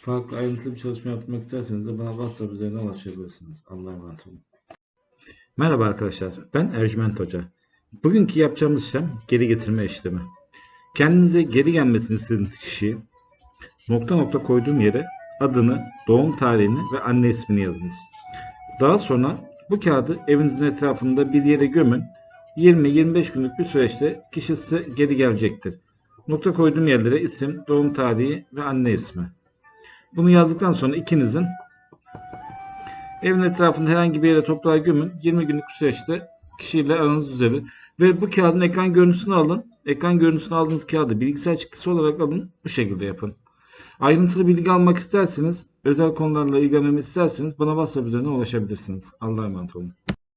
Farklı ayrıntılı bir çalışma yapmak isterseniz de bana WhatsApp üzerinden ulaşabilirsiniz. Allah'a emanet olun. Merhaba arkadaşlar, ben Ercüment Hoca. Bugünkü yapacağımız işlem geri getirme işlemi. Kendinize geri gelmesini istediğiniz kişiyi nokta nokta koyduğum yere adını, doğum tarihini ve anne ismini yazınız. Daha sonra bu kağıdı evinizin etrafında bir yere gömün. 20-25 günlük bir süreçte kişi size geri gelecektir. Nokta koyduğum yerlere isim, doğum tarihi ve anne ismi. Bunu yazdıktan sonra ikinizin evin etrafında herhangi bir yere toprağa gömün. 20 günlük süreçte kişiyle aranız düzelir. Ve bu kağıdın ekran görüntüsünü alın. Ekran görüntüsünü aldığınız kağıdı bilgisayar çıktısı olarak alın. Bu şekilde yapın. Ayrıntılı bilgi almak isterseniz, özel konularla ilgilenmemi isterseniz bana WhatsApp üzerinden ulaşabilirsiniz. Allah'a emanet olun.